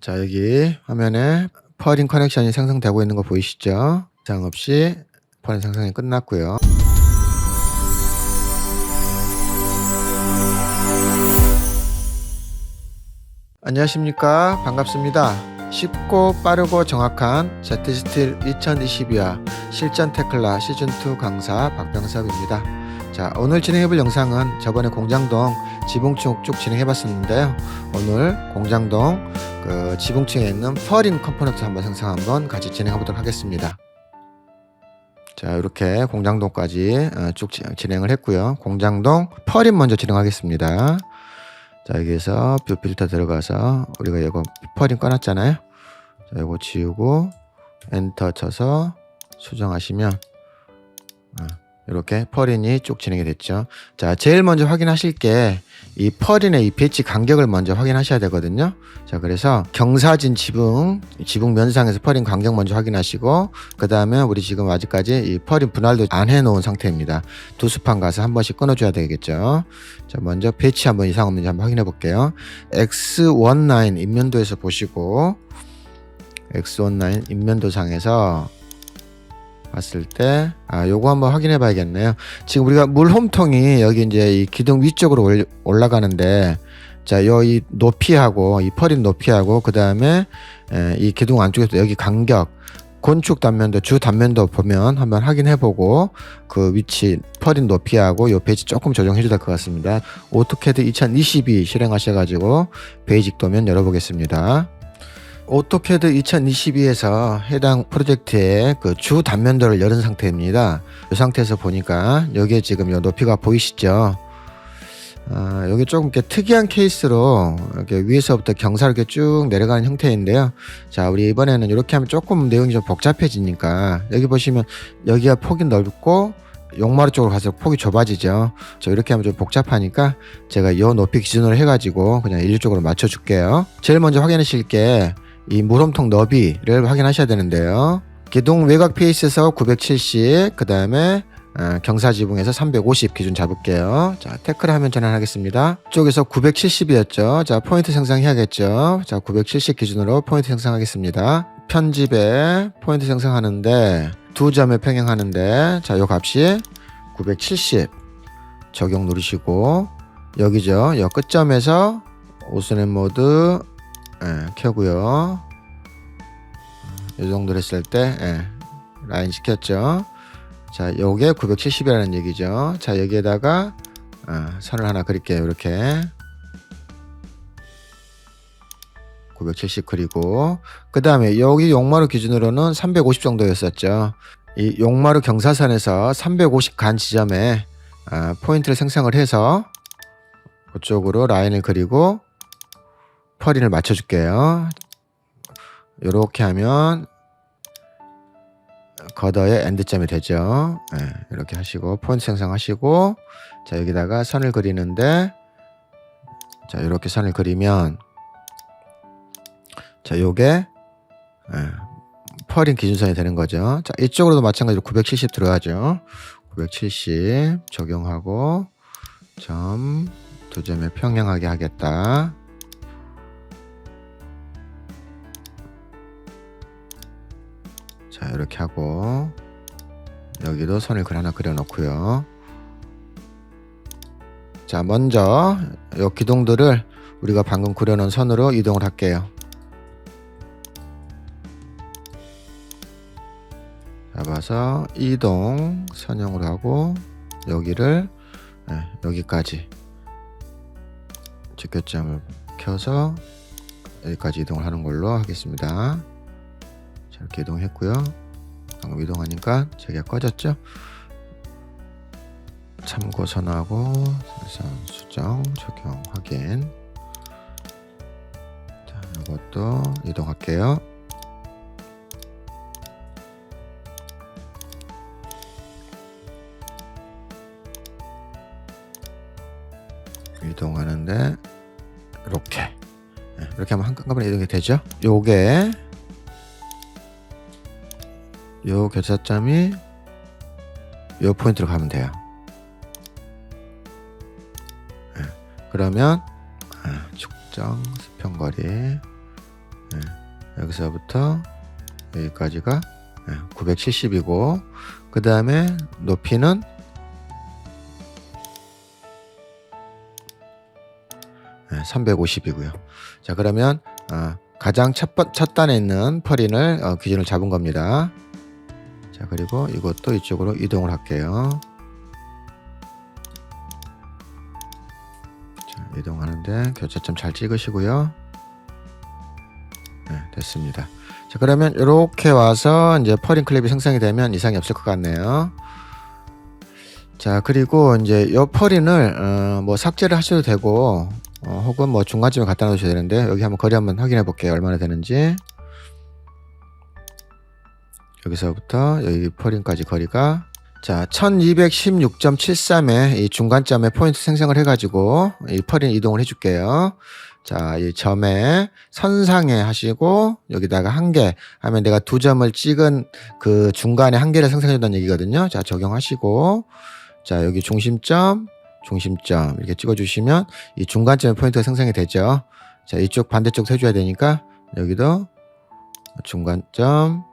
자, 여기 화면에 퍼링 커넥션이 생성되고 있는 거 보이시죠? 이상 없이 퍼링 생성이 끝났고요. 안녕하십니까. 반갑습니다. 쉽고 빠르고 정확한 ZSTL 2022화 실전 테클라 시즌2 강사 박병섭입니다. 자, 오늘 진행해볼 영상은 저번에 공장동 지붕층 쭉 진행해봤었는데요. 오늘 공장동 그 지붕층에 있는 퍼링 컴포넌트 한번 생성 한번 같이 진행해 보도록 하겠습니다. 자, 이렇게 공장동까지 어, 쭉 지- 진행을 했고요. 공장동 퍼링 먼저 진행하겠습니다. 자, 여기에서 뷰 필터 들어가서 우리가 이거 퍼링 꺼놨잖아요. 자, 이거 지우고 엔터 쳐서 수정하시면 어, 이렇게 펄인이 쭉 진행이 됐죠. 자, 제일 먼저 확인하실 게 이 펄인의 이 배치 간격을 먼저 확인하셔야 되거든요. 자, 그래서 경사진 지붕, 지붕 면상에서 펄인 간격 먼저 확인하시고, 그 다음에 우리 지금 아직까지 이 펄인 분할도 안 해놓은 상태입니다. 두 수판 가서 한 번씩 끊어줘야 되겠죠. 자, 먼저 배치 한번 이상 없는지 한번 확인해 볼게요. X19 인면도에서 보시고, X19 인면도상에서 봤을 때, 아, 요거 한번 확인해 봐야겠네요. 지금 우리가 물 홈통이 여기 이제 이 기둥 위쪽으로 올- 올라가는데, 자, 요 이 높이하고, 이 펄인 높이하고, 그 다음에 이 기둥 안쪽에서 여기 간격, 건축 단면도, 주 단면도 보면 한번 확인해 보고, 그 위치, 펄인 높이하고 요 배치 조금 조정해 될것 같습니다. 오토캐드 2022 실행하셔 가지고, 베이직 도면 열어보겠습니다. 오토캐드 2022에서 해당 프로젝트의 그 주 단면도를 열은 상태입니다. 이 상태에서 보니까 여기에 지금 요 높이가 보이시죠? 아, 여기 조금 이렇게 특이한 케이스로 이렇게 위에서부터 경사로 이렇게 쭉 내려가는 형태인데요. 자, 우리 이번에는 이렇게 하면 조금 내용이 좀 복잡해지니까 여기 보시면 여기가 폭이 넓고 용마루 쪽으로 가서 폭이 좁아지죠. 저 이렇게 하면 좀 복잡하니까 제가 요 높이 기준으로 해가지고 그냥 일률적으로 맞춰줄게요. 제일 먼저 확인하실 게 이 물홈통 너비를 확인하셔야 되는데요. 기둥 외곽 페이스에서 970, 그 다음에 경사 지붕에서 350 기준 잡을게요. 자, 태클 화면 전환하겠습니다. 쪽에서 970이었죠. 자, 포인트 생성해야겠죠. 자, 970 기준으로 포인트 생성하겠습니다. 편집에 포인트 생성하는데 두 점에 평행하는데 자, 요 값이 970 적용 누르시고 여기죠. 요 끝점에서 오스넷 모드 예, 켜고요. 이 정도 했을 때 예, 라인 시켰죠. 자, 요게 970이라는 얘기죠. 자, 여기에다가 아, 선을 하나 그릴게요. 이렇게 970 그리고 그 다음에 여기 용마루 기준으로는 350 정도였었죠. 이 용마루 경사선에서 350 간 지점에 아, 포인트를 생성을 해서 그쪽으로 라인을 그리고 펄인을 맞춰줄게요. 이렇게 하면 걷어의 엔드점이 되죠. 네, 이렇게 하시고 포인트 생성하시고 자 여기다가 선을 그리는데 자 이렇게 선을 그리면 자 요게 예, 펄인 기준선이 되는 거죠. 자 이쪽으로도 마찬가지로 970 들어가죠. 970 적용하고 점 두 점에 평행하게 하겠다. 자 이렇게 하고 여기도 선을 그 하나 그려 놓고요. 자 먼저 요 기둥들을 우리가 방금 그려 놓은 선으로 이동을 할게요. 잡아서 이동 선형으로 하고 여기를 네, 여기까지 직결점을 켜서 여기까지 이동을 하는 걸로 하겠습니다. 자, 이렇게 이동했고요. 방금 이동하니까 제가 꺼졌죠. 참고 선하고 생산 수정 적용 확인. 자, 이것도 이동할게요. 이동하는데 이렇게 네, 이렇게 하면 한꺼번에 이동이 되죠. 요게 요 교차점이 요 포인트로 가면 돼요. 예, 그러면 아, 축정 수평거리 예, 여기서부터 여기까지가 970이고 그 다음에 높이는 네, 350이고요. 자 그러면 아, 가장 첫, 번- 첫 단에 있는 펄인을 어, 기준을 잡은 겁니다. 자 그리고 이것도 이쪽으로 이동을 할게요. 자 이동하는데 교차점 잘 찍으시고요. 네, 됐습니다. 자 그러면 이렇게 와서 이제 펄인 클립이 생성이 되면 이상이 없을 것 같네요. 자 그리고 이제 이 펄인을 어, 뭐 삭제를 하셔도 되고 어, 혹은 뭐 중간쯤에 갖다 놓으셔야 되는데 여기 한번 거리 한번 확인해 볼게요 얼마나 되는지 여기서부터 여기 펄인까지 거리가 자 1216.73에 이 중간점에 포인트 생성을 해가지고 이 펄인 이동을 해줄게요 자 이 점에 선상에 하시고 여기다가 한 개 하면 내가 두 점을 찍은 그 중간에 한 개를 생성해 준다는 얘기거든요 자 적용하시고 자 여기 중심점 중심점 이렇게 찍어주시면 이 중간점에 포인트가 생성이 되죠. 자 이쪽 반대쪽도 해줘야 되니까 여기도 중간점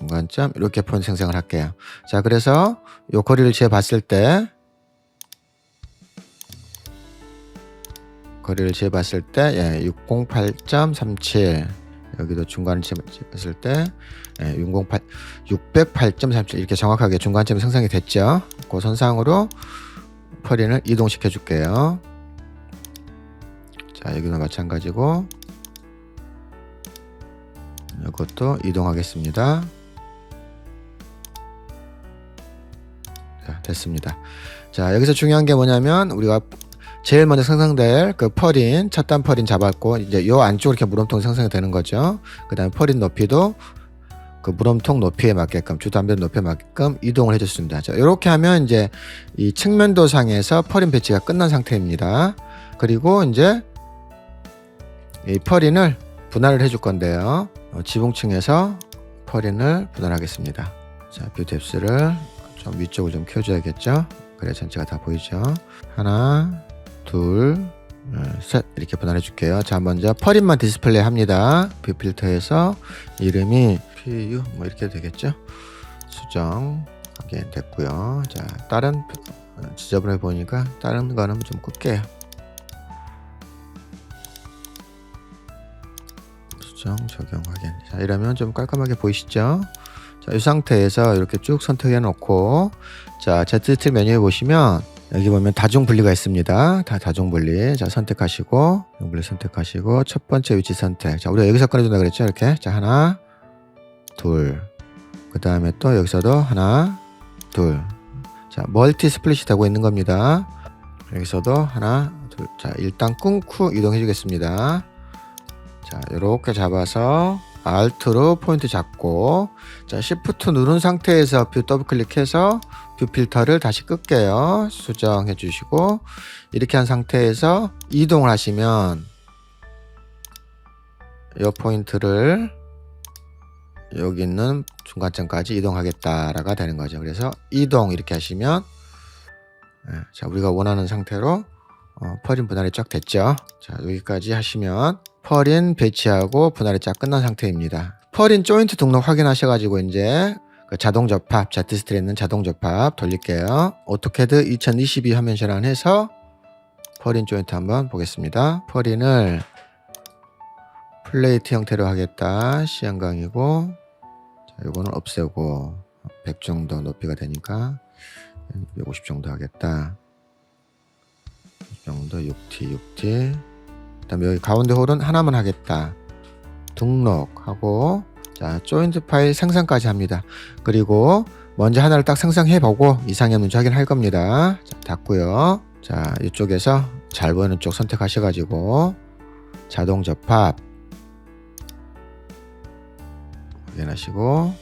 중간점 이렇게 포인트 생성을 할게요. 자 그래서 요 거리를 재봤을 때 거리를 재봤을 때 예, 608.37 여기도 중간을 재봤을 때 예, 608 608.37 이렇게 정확하게 중간점이 생성이 됐죠. 그 선상으로 펄인을 이동시켜 줄게요. 자, 여기도 마찬가지고 이것도 이동하겠습니다. 됐습니다. 자, 여기서 중요한 게 뭐냐면 우리가 제일 먼저 생성될 그 펄인 첫단 펄인 잡았고 이제 요 안쪽으로 이렇게 물음통이 생성이 되는 거죠. 그다음에 펄인 높이도 그 물음통 높이에 맞게끔 주담배 높이에 맞게끔 이동을 해줬습니다. 자, 이렇게 하면 이제 이 측면도 상에서 펄인 배치가 끝난 상태입니다. 그리고 이제 이 펄인을 분할을 해줄 건데요. 어, 지붕층에서 펄인을 분할하겠습니다. 자, 뷰 뎁스를 좀 위쪽을 좀 키워줘야겠죠. 그래야 전체가 다 보이죠. 하나, 둘, 어, 셋 이렇게 분할해 줄게요. 자, 먼저 펄인만 디스플레이 합니다. 뷰 필터에서 이름이 PU 뭐 이렇게 되겠죠. 수정 하게 됐고요. 자, 다른 어, 지저분해 보니까 다른 거는 좀 꿀게요. 수정 적용 확인. 자, 이러면 좀 깔끔하게 보이시죠? 자, 이 상태에서 이렇게 쭉 선택해 놓고 자, Z 메뉴에 보시면 여기 보면 다중 분리가 있습니다. 다 다중 분리. 자, 선택하시고 분리 선택하시고 첫 번째 위치 선택. 자, 우리가 여기서 꺼내 준다 그랬죠? 이렇게. 자, 하나, 둘. 그다음에 또 여기서도 하나, 둘. 자, 멀티 스플릿이 되고 있는 겁니다. 여기서도 하나, 둘. 자, 일단 끊고 이동해 주겠습니다. 자, 이렇게 잡아서 Alt로 포인트 잡고 자, Shift 누른 상태에서 뷰 더블 클릭해서 뷰 필터를 다시 끌게요. 수정해 주시고 이렇게 한 상태에서 이동을 하시면 이 포인트를 여기 있는 중간점까지 이동하겠다라가 되는 거죠. 그래서 이동 이렇게 하시면 예, 자 우리가 원하는 상태로 어, 펄인 분할이 쫙 됐죠. 자 여기까지 하시면 펄인 배치하고 분할이 쫙 끝난 상태입니다. 펄인 조인트 등록 확인하셔가지고 이제 그 자동 접합, 자티스트에 있는 자동 접합 돌릴게요. 오토캐드 2022 화면 전환해서 펄인 조인트 한번 보겠습니다. 펄인을 플레이트 형태로 하겠다. 시향강이고 자, 이거는 없애고 100 정도 높이가 되니까 150 정도 하겠다. 이 정도 6T, 6T. 그다음에 여기 가운데 홀은 하나만 하겠다. 등록하고 자 조인트 파일 생성까지 합니다. 그리고 먼저 하나를 딱 생성해 보고 이상이 없는지 확인할 겁니다. 자, 닫고요. 자 이쪽에서 잘 보이는 쪽 선택하셔가지고 자동 접합 확인하시고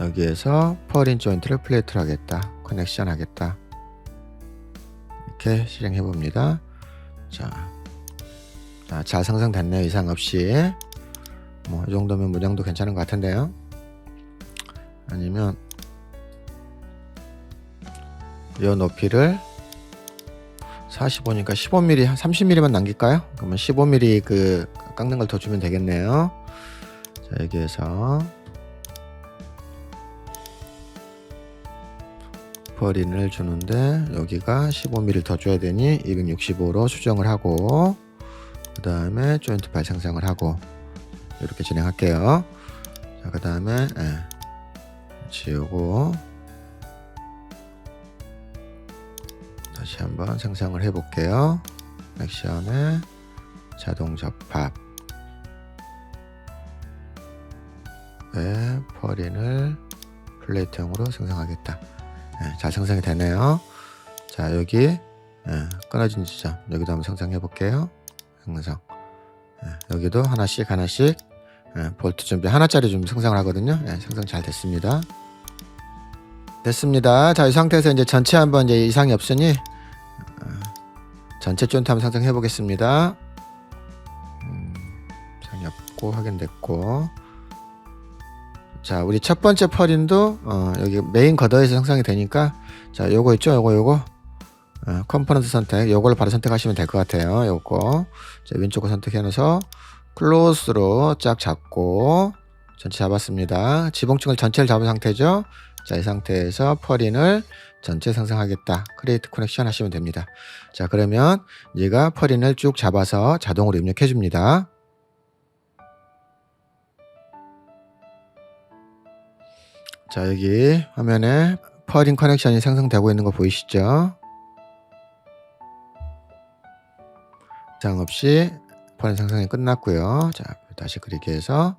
여기에서 펄인 조인트를 플레이트를 하겠다. 커넥션 하겠다. 이렇게 실행해 봅니다. 자, 자, 잘 생성됐네요. 이상 없이. 뭐, 이 정도면 문양도 괜찮은 것 같은데요. 아니면, 이 높이를 45니까 15mm 한 30mm만 남길까요? 그러면 15mm 그 깎는 걸 더 주면 되겠네요. 자 여기에서 버린을 주는데 여기가 15mm 더 줘야 되니 265로 수정을 하고 그 다음에 조인트 발 생성을 하고 이렇게 진행할게요. 자, 그 다음에 예, 지우고 다시 한번 생성을 해 볼게요. 액션에 자동 접합 네, 퍼린을 플레이트형으로 생성하겠다. 예, 잘 생성이 되네요. 자 여기 예, 끊어진 지점 여기도 한번 생성해 볼게요. 생성 예, 여기도 하나씩 하나씩 예, 볼트 준비 하나짜리 좀 생성을 하거든요. 예, 생성 잘 됐습니다. 됐습니다. 자 이 상태에서 이제 전체 한번 이제 이상이 없으니 어, 전체 쫀트 한번 생성해 보겠습니다. 음, 이상이 없고 확인됐고 자 우리 첫 번째 펄인도 어, 여기 메인 걷어에서 생성이 되니까 자 요거 있죠? 요거 요거? 어, 컴포넌트 선택. 요걸 바로 선택하시면 될 것 같아요. 요거. 자 왼쪽 거 선택해 놓아서 클로스로 쫙 잡고 전체 잡았습니다. 지붕층을 전체를 잡은 상태죠? 자 이 상태에서 펄인을 전체 생성하겠다. 크리에이트 커넥션 하시면 됩니다. 자 그러면 얘가 펄인을 쭉 잡아서 자동으로 입력해 줍니다 자 여기 화면에 퍼링 커넥션이 생성되고 있는 거 보이시죠? 장 없이 퍼링 생성이 끝났고요. 자 다시 그리게 해서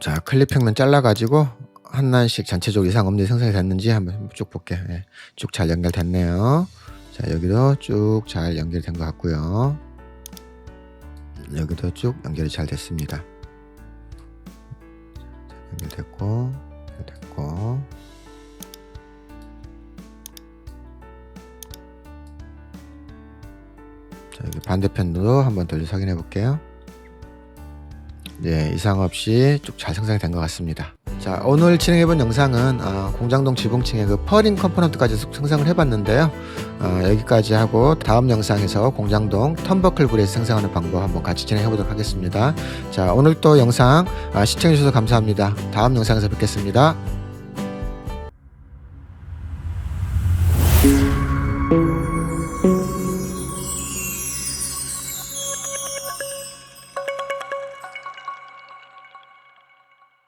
자 클립 평면 잘라 가지고 한 난씩 전체적으로 이상 없는 생성이 됐는지 한번 쭉 볼게요. 예, 쭉잘 연결됐네요. 자 여기도 쭉 잘 연결된 것 같고요. 여기도 쭉 연결이 잘 됐습니다. 연결됐고 됐고 반대편도 한번 돌려서 확인해 볼게요. 네 이상 없이 쭉 잘 생성이 된 것 같습니다. 자 오늘 진행해본 영상은 어, 공장동 지붕층의 그 퍼링 컴포넌트까지 생성을 해봤는데요. 어, 여기까지 하고 다음 영상에서 공장동 텀버클 브레이스 생성하는 방법 한번 같이 진행해 보도록 하겠습니다. 자 오늘 또 영상 아, 시청해 주셔서 감사합니다. 다음 영상에서 뵙겠습니다